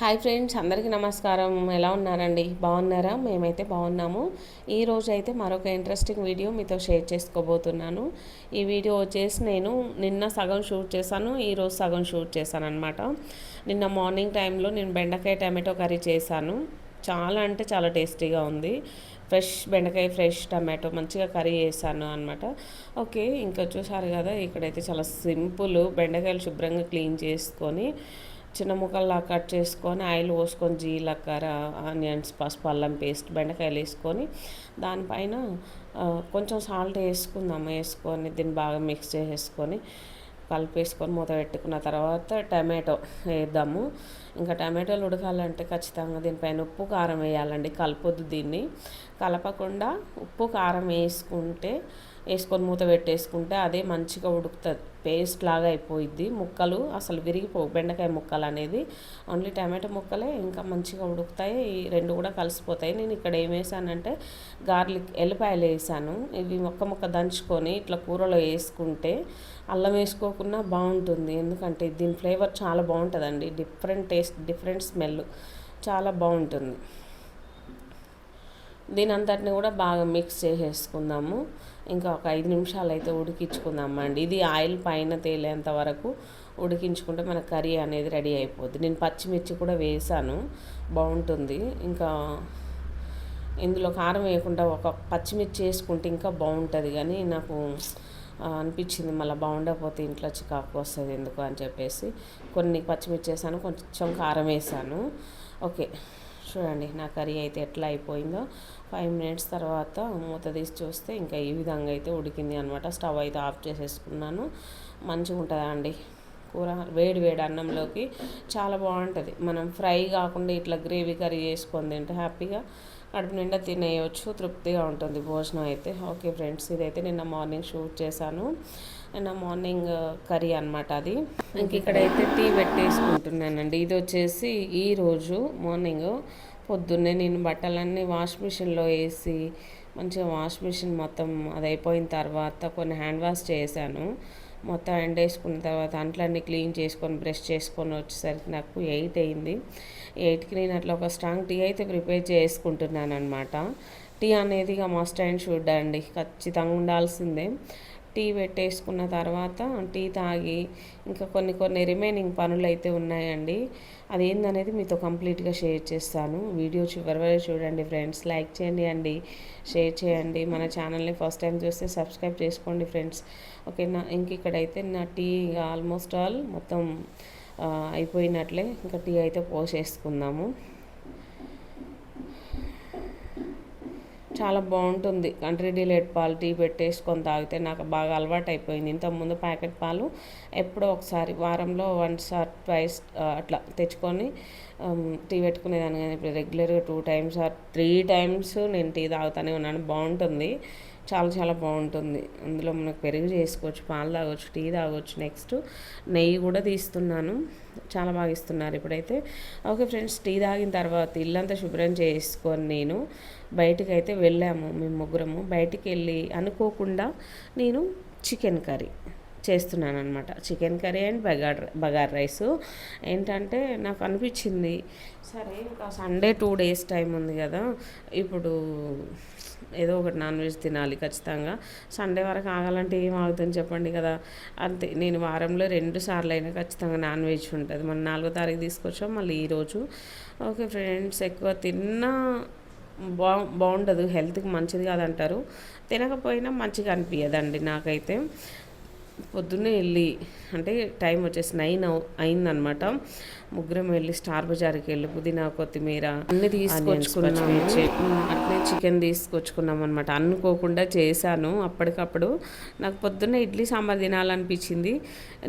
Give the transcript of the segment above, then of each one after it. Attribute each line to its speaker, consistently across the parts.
Speaker 1: Hi friends అందరికీ నమస్కారం. ఎలా ఉన్నారండి? బాగున్నారా? మేమైతే బాగున్నాము. ఈ రోజు అయితే మరొక ఇంట్రెస్టింగ్ వీడియో మీతో షేర్ చేసుకోబోతున్నాను. ఈ వీడియో వచ్చేసి నేను నిన్న సగం షూట్ చేశాను ఈరోజు సగం షూట్ చేశాను అనమాట నిన్న మార్నింగ్ టైంలో నేను బెండకాయ టమాటో కర్రీ చేశాను. చాలా అంటే చాలా టేస్టీగా ఉంది. ఫ్రెష్ బెండకాయ ఫ్రెష్ టమాటో మంచిగా కర్రీ చేశాను అనమాట ఓకే ఇంకా చూసారు కదా ఇక్కడైతే చాలా సింపుల్ బెండకాయలు శుభ్రంగా క్లీన్ చేసుకొని చిన్న ముక్కల్లా కట్ చేసుకొని ఆయిల్ పోసుకొని జీలకర్ర ఆనియన్స్ పసుపు అల్లం పేస్ట్ బెండకాయలు వేసుకొని దానిపైన కొంచెం సాల్ట్ వేసుకుందాం. వేసుకొని దీన్ని బాగా మిక్స్ చేసేసుకొని కలిపేసుకొని మూత పెట్టుకున్న తర్వాత టమాటో వేద్దాము. ఇంకా టమాటోలు ఉడకాలంటే ఖచ్చితంగా దీనిపైన ఉప్పు కారం వేయాలండి. కలపొద్దు దీన్ని. కలపకుండా ఉప్పు కారం వేసుకుంటే వేసుకొని మూత పెట్టేసుకుంటే అదే మంచిగా ఉడుకుతుంది. పేస్ట్ లాగా అయిపోయిద్ది. ముక్కలు అసలు విరిగిపోవు బెండకాయ ముక్కలు అనేది ఓన్లీ టమాటో ముక్కలే ఇంకా మంచిగా ఉడుకుతాయి. ఈ రెండు కూడా కలిసిపోతాయి. నేను ఇక్కడ ఏం వేసానంటే గార్లిక్ ఎల్లిపాయలు వేసాను. ఇవి మొక్క ముక్క దంచుకొని ఇట్లా కూరలో వేసుకుంటే అల్లం వేసుకోకుండా బాగుంటుంది. ఎందుకంటే దీని ఫ్లేవర్ చాలా బాగుంటుందండి. Different taste different smell. చాలా బాగుంటుంది. దీని అంతటిని కూడా బాగా మిక్స్ చేసేసుకుందాము. ఇంకా ఒక ఐదు నిమిషాలు అయితే ఉడికించుకుందామండి. ఇది ఆయిల్ పైన తేలేంత వరకు ఉడికించుకుంటే మన కర్రీ అనేది రెడీ అయిపోద్ది. నేను పచ్చిమిర్చి కూడా వేసాను. బాగుంటుంది. ఇంకా ఇందులో కారం వేయకుండా ఒక పచ్చిమిర్చి వేసుకుంటే ఇంకా బాగుంటుంది. కానీ నాకు అనిపించింది మళ్ళీ బాగుండకపోతే ఇంట్లో చికాకు వస్తుంది ఎందుకు అని చెప్పేసి. కొన్ని పచ్చిమిర్చి వేసాను కొంచెం కారం వేసాను. ఓకే. చూడండి నా కర్రీ అయితే ఎట్లా అయిపోయిందో. ఫైవ్ మినిట్స్ తర్వాత మూత తీసి చూస్తే ఇంకా ఈ విధంగా అయితే ఉడికింది అనమాట స్టవ్ అయితే ఆఫ్ చేసేసుకున్నాను. మంచిగా ఉంటుందండి కూర వేడి వేడి అన్నంలోకి చాలా బాగుంటుంది. మనం ఫ్రై కాకుండా ఇట్లా గ్రేవీ కర్రీ చేసుకొని తింటే హ్యాపీగా కడుపు నిండా తినేయవచ్చు తృప్తిగా ఉంటుంది భోజనం అయితే. ఓకే ఫ్రెండ్స్ ఇదైతే నిన్న మార్నింగ్ షూట్ చేశాను. నా మార్నింగ్ కర్రీ అనమాట అది. ఇంక ఇక్కడైతే టీ పెట్టేసుకుంటున్నానండి. ఇది వచ్చేసి ఈరోజు మార్నింగ్ పొద్దున్నే నేను బట్టలన్నీ వాష్ మిషన్లో వేసి మంచిగా వాష్ మిషన్ మొత్తం అది అయిపోయిన తర్వాత కొన్ని హ్యాండ్ వాష్ చేశాను. మొత్తం ఎండ్ వేసుకున్న తర్వాత అంట్లన్నీ క్లీన్ చేసుకొని బ్రష్ చేసుకొని వచ్చేసరికి నాకు ఎయిట్ అయింది. ఎయిట్కి నేను అట్లా ఒక స్ట్రాంగ్ టీ అయితే ప్రిపేర్ చేసుకుంటున్నాను అనమాట టీ అనేది ఇక మస్ట్ అండ్ షుడ్ అండి. ఖచ్చితంగా ఉండాల్సిందే. టీ పెట్టేసుకున్న తర్వాత టీ తాగి ఇంకా కొన్ని కొన్ని రిమైనింగ్ పనులు అయితే ఉన్నాయండి. అదేందనేది మీతో కంప్లీట్గా షేర్ చేస్తాను. వీడియో చివరి వరకు చూడండి ఫ్రెండ్స్. లైక్ చేయండి అండి. షేర్ చేయండి. మన ఛానల్ని ఫస్ట్ టైం చూస్తే సబ్స్క్రైబ్ చేసుకోండి ఫ్రెండ్స్. ఓకే నా ఇంక ఇక్కడైతే నా టీ ఆల్మోస్ట్ ఆల్ మొత్తం అయిపోయినట్లే. ఇంకా టీ అయితే పోసేసుకుందాము. చాలా బాగుంటుంది. కంట్రీ డిలేట్ పాలు టీ పెట్టేసుకొని తాగితే నాకు బాగా అలవాటు అయిపోయింది ఇంతకుముందు ప్యాకెట్ పాలు ఎప్పుడో ఒకసారి వారంలో వన్స్ ఆర్ ట్వైస్ అట్లా తెచ్చుకొని టీ పెట్టుకునేదాన్ని. కానీ ఇప్పుడు రెగ్యులర్గా two times or three times నేను టీ తాగుతానే ఉన్నాను. బాగుంటుంది. చాలా చాలా బాగుంటుంది. అందులో మనకు పెరుగు చేసుకోవచ్చు పాలు తాగొచ్చు టీ తాగొచ్చు. నెక్స్ట్ నెయ్యి కూడా తీస్తున్నాను. చాలా బాగా ఇస్తున్నారు ఇప్పుడైతే. ఓకే ఫ్రెండ్స్ టీ తాగిన తర్వాత ఇల్లంతా శుభ్రం చేసుకొని నేను బయటికి అయితే వెళ్ళాము మేము ముగ్గురము. బయటికి వెళ్ళి అనుకోకుండా నేను చికెన్ కర్రీ చేస్తున్నాను అనమాట chicken curry and bagar bagar rice. ఏంటంటే నాకు అనిపించింది సరే ఇంకా సండే టూ డేస్ టైం ఉంది కదా ఇప్పుడు ఏదో ఒకటి నాన్ వెజ్ తినాలి ఖచ్చితంగా. సండే వరకు ఆగాలంటే ఏం ఆగుతుంది చెప్పండి కదా. అంతే నేను వారంలో రెండు సార్లు అయినా ఖచ్చితంగా నాన్ వెజ్ ఉంటుంది. మన నాలుగో తారీఖు తీసుకొచ్చాం మళ్ళీ ఈరోజు ఓకే ఫ్రెండ్స్ ఎక్కువ తిన్నా బా బాగుండదు. హెల్త్కి మంచిది కాదంటారు. తినకపోయినా మంచిగా అనిపించదండి నాకైతే. పొద్దున్నే వెళ్ళి అంటే టైం వచ్చేసి నైన్ అయిందనమాట ముగ్గురం వెళ్ళి స్టార్ బజార్కి వెళ్ళి పుదీనా కొత్తిమీర అన్ని తీసుకొచ్చుకున్నాము. అట్లే చికెన్ తీసుకొచ్చుకున్నాం అనమాట అనుకోకుండా చేశాను. అప్పటికప్పుడు నాకు పొద్దున్న ఇడ్లీ సాంబార్ తినాలనిపించింది.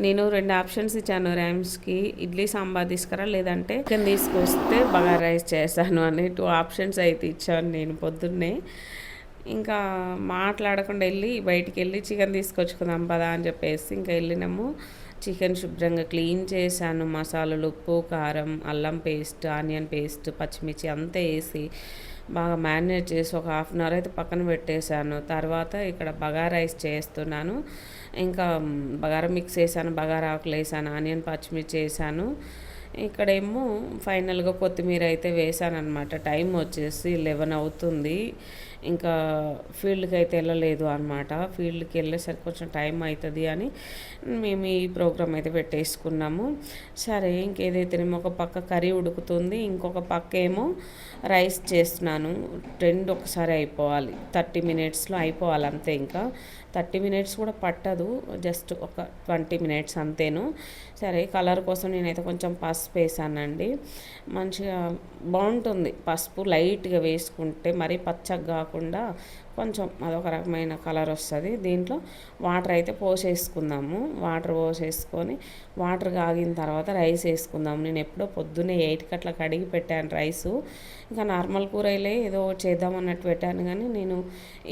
Speaker 1: నేను రెండు ఆప్షన్స్ ఇచ్చాను ర్యామ్స్కి. ఇడ్లీ సాంబార్ తీసుకురా లేదంటే చికెన్ తీసుకొస్తే బగా రైస్ చేశాను అని టూ ఆప్షన్స్ అయితే ఇచ్చాను నేను పొద్దున్నే. ఇంకా మాట్లాడకుండా వెళ్ళి బయటికి వెళ్ళి చికెన్ తీసుకొచ్చుకుందాం పదా అని చెప్పేసి ఇంకా వెళ్ళినాము. చికెన్ శుభ్రంగా క్లీన్ చేశాను. మసాలాలు ఉప్పు కారం అల్లం పేస్ట్ ఆనియన్ పేస్ట్ పచ్చిమిర్చి అంతా వేసి బాగా మ్యారినేట్ చేసి ఒక హాఫ్ అన్ అవర్ అయితే పక్కన పెట్టేశాను. తర్వాత ఇక్కడ బగారా రైస్ చేస్తున్నాను. ఇంకా బగారా మిక్స్ వేసాను బగారా ఆకులు వేసాను. ఆనియన్ పచ్చిమిర్చి వేసాను. ఇక్కడేమో ఫైనల్గా కొత్తిమీర అయితే వేసానమాట టైం వచ్చేసి లెవెన్ అవుతుంది. ఇంకా ఫీల్డ్కి అయితే వెళ్ళలేదు అనమాట ఫీల్డ్కి వెళ్ళేసరికి కొంచెం టైం అవుతుంది అని మేము ఈ ప్రోగ్రామ్ అయితే పెట్టేసుకున్నాము. సరే ఇంకేదైతేనేమో ఒక పక్క కర్రీ ఉడుకుతుంది. ఇంకొక పక్క ఏమో రైస్ చేస్తున్నాను. రెండు ఒకసారి అయిపోవాలి. థర్టీ మినిట్స్లో అయిపోవాలి అంతే ఇంకా. థర్టీ మినిట్స్ కూడా పట్టదు. జస్ట్ ఒక ట్వంటీ మినిట్స్ అంతేను. సరే కలర్ కోసం నేనైతే కొంచెం పసుపు వేసానండి. మంచిగా బాగుంటుంది. పసుపు లైట్గా వేసుకుంటే మరీ పచ్చగా కాకుండా కొంచెం అదొక రకమైన కలర్ వస్తుంది. దీంట్లో వాటర్ అయితే పోసేసుకుందాము. వాటర్ పోసేసుకొని వాటర్ కాగిన తర్వాత రైస్ వేసుకుందాము. నేను ఎప్పుడో పొద్దున్నే ఎయిట్కి అట్లా కడిగి పెట్టాను రైసు. ఇంకా నార్మల్ కూరలే ఏదో చేద్దాం అన్నట్టు పెట్టాను కానీ నేను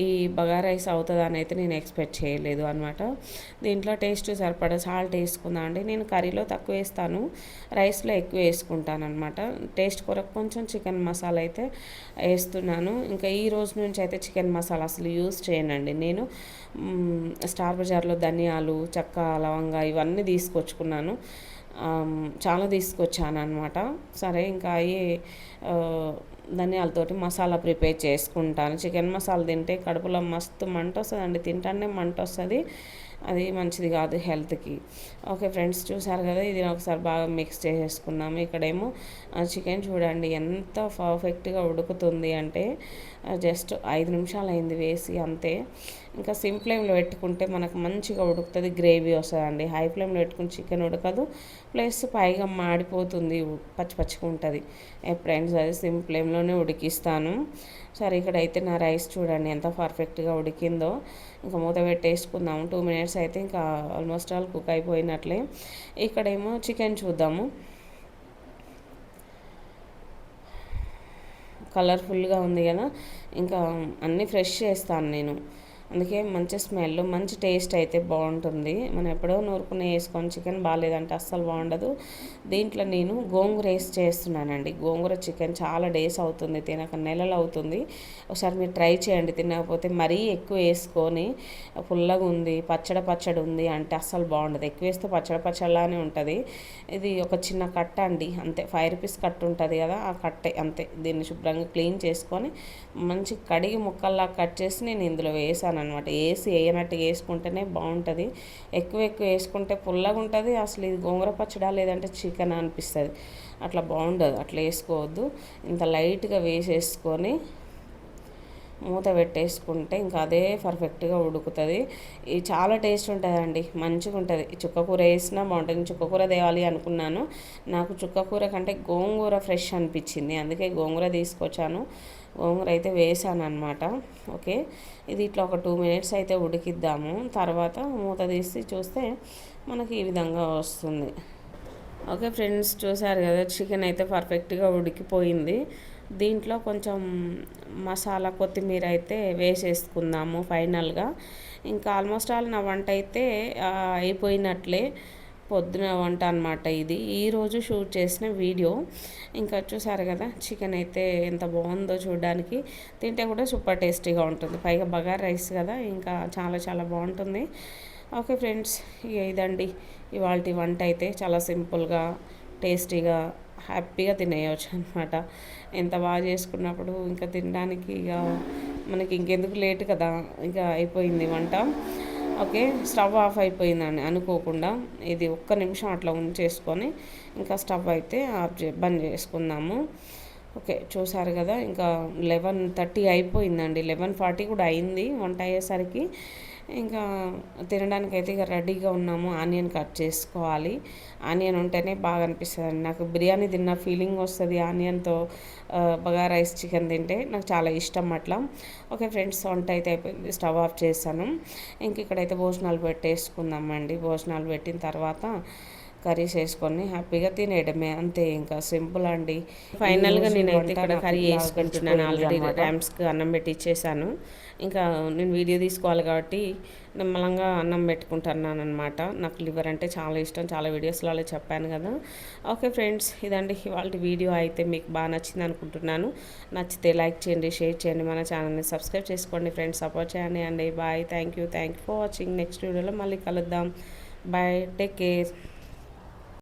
Speaker 1: ఈ బగా రైస్ అవుతుంది అని అయితే నేను ఎక్స్పెక్ట్ చేయలేదు అనమాట దీంట్లో టేస్ట్ సరిపడా సాల్ట్ వేసుకుందాం అండి. నేను కర్రీలో తక్కువ వేస్తాను. రైస్లో ఎక్కువ వేసుకుంటాను అనమాట టేస్ట్ కొరకు కొంచెం చికెన్ మసాలా అయితే వేస్తున్నాను. ఇంకా ఈ రోజు నుంచి అయితే చికెన్ మసాలా అసలు యూస్ చేయనండి. నేను స్టార్ బజార్లో ధనియాలు చెక్క లవంగా ఇవన్నీ తీసుకొచ్చుకున్నాను. చాలా తీసుకొచ్చాను అనమాట సరే ఇంకా అవి ధనియాలతోటి మసాలా ప్రిపేర్ చేసుకుంటాను. చికెన్ మసాలా తింటే కడుపులో మస్తు మంట వస్తుందండి. తింటానే మంట వస్తుంది. అది మంచిది కాదు హెల్త్కి. ఓకే ఫ్రెండ్స్ చూసారు కదా ఇది ఒకసారి బాగా మిక్స్ చేసేసుకున్నాము. ఇక్కడేమో చికెన్ చూడండి ఎంత పర్ఫెక్ట్గా ఉడుకుతుంది అంటే జస్ట్ ఐదు నిమిషాలు అయింది వేసి అంతే. ఇంకా సిమ్ ఫ్లేమ్లో పెట్టుకుంటే మనకు మంచిగా ఉడుకుతుంది గ్రేవీ వస్తుందండి. హై ఫ్లేమ్లో పెట్టుకుని చికెన్ ఉడకదు ప్లస్ పైగా మాడిపోతుంది పచ్చి పచ్చిగా ఉంటుంది. ఎప్పుడైనా సరే సిమ్ ఫ్లేమ్లోనే ఉడికిస్తాను. సరే ఇక్కడైతే నా రైస్ చూడండి ఎంత పర్ఫెక్ట్గా ఉడికిందో. ఇంకా మూత పెట్టేసుకుందాము. టూ మినిట్స్ అయితే ఇంకా ఆల్మోస్ట్ ఆల్ కుక్ అయిపోయినట్లే. ఇక్కడేమో చికెన్ చూద్దాము. కలర్ఫుల్గా ఉంది కదా. ఇంకా అన్నీ ఫ్రెష్ చేస్తాను నేను. అందుకే మంచి స్మెల్ మంచి టేస్ట్ అయితే బాగుంటుంది. మనం ఎప్పుడో నూరుకుని వేసుకొని చికెన్ బాగాలేదంటే అస్సలు బాగుండదు. దీంట్లో నేను గోంగూర వేసి చేస్తున్నానండి. గోంగూర చికెన్ చాలా డేస్ అవుతుంది తినక నెలలు అవుతుంది. ఒకసారి మీరు ట్రై చేయండి తినకపోతే మరీ ఎక్కువ వేసుకొని పుల్లగా ఉంది పచ్చడి పచ్చడి ఉంది అంటే అస్సలు బాగుండదు. ఎక్కువ వేస్తే పచ్చడి పచ్చడిలానే ఉంటుంది. ఇది ఒక చిన్న కట్ట అండి అంతే. ఫైవ్ రూపీస్ కట్ట ఉంటుంది కదా ఆ కట్టే అంతే. దీన్ని శుభ్రంగా క్లీన్ చేసుకొని మంచి కడిగి ముక్కల్లా కట్ చేసి నేను ఇందులో వేసాను. అనమాట. వేసి వేయనట్టు వేసుకుంటేనే బాగుంటుంది. ఎక్కువ ఎక్కువ వేసుకుంటే పుల్లగా ఉంటుంది. అసలు ఇది గోంగూర పచ్చడా లేదంటే చికెన్ అనిపిస్తుంది. అట్లా బాగుండదు. అట్లా వేసుకోవద్దు. ఇంత లైట్గా వేసేసుకొని మూత పెట్టేసుకుంటే ఇంకా అదే పర్ఫెక్ట్గా ఉడుకుతుంది. ఇది చాలా టేస్ట్ ఉంటుందండి. మంచిగా ఉంటుంది. చుక్కకూర వేసినా బాగుంటుంది. చుక్కకూర తేవాలి అనుకున్నాను. నాకు చుక్కకూర కంటే గోంగూర ఫ్రెష్ అనిపించింది. అందుకే గోంగూర తీసుకొచ్చాను. గోంగూర అయితే వేసాను అనమాట ఓకే. ఇది ఇట్లా ఒక టూ మినిట్స్ అయితే ఉడికిద్దాము. తర్వాత మూత తీసి చూస్తే మనకి ఈ విధంగా వస్తుంది. ఓకే ఫ్రెండ్స్ చూసారు కదా చికెన్ అయితే పర్ఫెక్ట్గా ఉడికిపోయింది. దీంట్లో కొంచెం మసాలా కొత్తిమీర అయితే వేసేసుకుందాము ఫైనల్గా. ఇంకా ఆల్మోస్ట్ ఆల్ నా వంట అయితే అయిపోయినట్లే. పొద్దున వంట అనమాట ఇది. ఈరోజు షూట్ చేసిన వీడియో. ఇంకా చూసారు కదా చికెన్ అయితే ఎంత బాగుందో చూడడానికి. తింటే కూడా సూపర్ టేస్టీగా ఉంటుంది. పైగా బగార్ రైస్ కదా ఇంకా చాలా చాలా బాగుంటుంది. ఓకే ఫ్రెండ్స్ ఇక ఇదండి. ఇవాళ వంట అయితే చాలా సింపుల్గా టేస్టీగా హ్యాపీగా తినేయవచ్చు అనమాట ఎంత బాగా చేసుకున్నప్పుడు ఇంకా తినడానికి ఇక మనకి ఇంకెందుకు లేట్ కదా ఇంకా అయిపోయింది వంట. ఓకే స్టవ్ ఆఫ్ అయిపోయిందని అనుకోకుండా ఇది ఒక్క నిమిషం అట్లా ఉంచేసుకొని ఇంకా స్టవ్ అయితే ఆఫ్ చే బంద్ చేసుకుందాము. ఓకే చూసారు కదా ఇంకా లెవెన్ థర్టీ అయిపోయిందండి. లెవెన్ ఫార్టీ కూడా అయింది వంట అయ్యేసరికి. ఇంకా తినడానికి అయితే ఇక రెడీగా ఉన్నాము. ఆనియన్ కట్ చేసుకోవాలి. ఆనియన్ ఉంటేనే బాగా అనిపిస్తుంది నాకు బిర్యానీ తిన్న ఫీలింగ్ వస్తుంది. ఆనియన్తో బగా రైస్ చికెన్ తింటే నాకు చాలా ఇష్టం అట్లా. ఓకే ఫ్రెండ్స్ వంట అయితే అయిపోయింది. స్టవ్ ఆఫ్ చేశాను. ఇంక ఇక్కడైతే భోజనాలు పెట్టేసుకుందామండి. భోజనాలు పెట్టిన తర్వాత కర్రీస్ వేసుకొని హ్యాపీగా తినేయడమే. అంతే ఇంకా సింపుల్ అండి. ఫైనల్గా నేనైతే ఇక్కడ కర్రీ వేసుకుంటున్నాను. ఆల్రెడీ ర్యామ్స్కి అన్నం పెట్టి ఇచ్చేసాను ఇంకా నేను వీడియో తీసుకోవాలి కాబట్టి నిమ్మలంగా అన్నం పెట్టుకుంటున్నాను అనమాట నాకు లివర్ అంటే చాలా ఇష్టం. చాలా వీడియోస్లో అలా చెప్పాను కదా. ఓకే ఫ్రెండ్స్ ఇదండి ఇవాళ వీడియో అయితే మీకు బాగా నచ్చింది అనుకుంటున్నాను. నచ్చితే లైక్ చేయండి షేర్ చేయండి. మన ఛానల్ని సబ్స్క్రైబ్ చేసుకోండి ఫ్రెండ్స్. సపోర్ట్ చేయండి అండి. Bye. Thank you. Thank you for watching. Next వీడియోలో మళ్ళీ కలుద్దాం. బాయ్. Take care.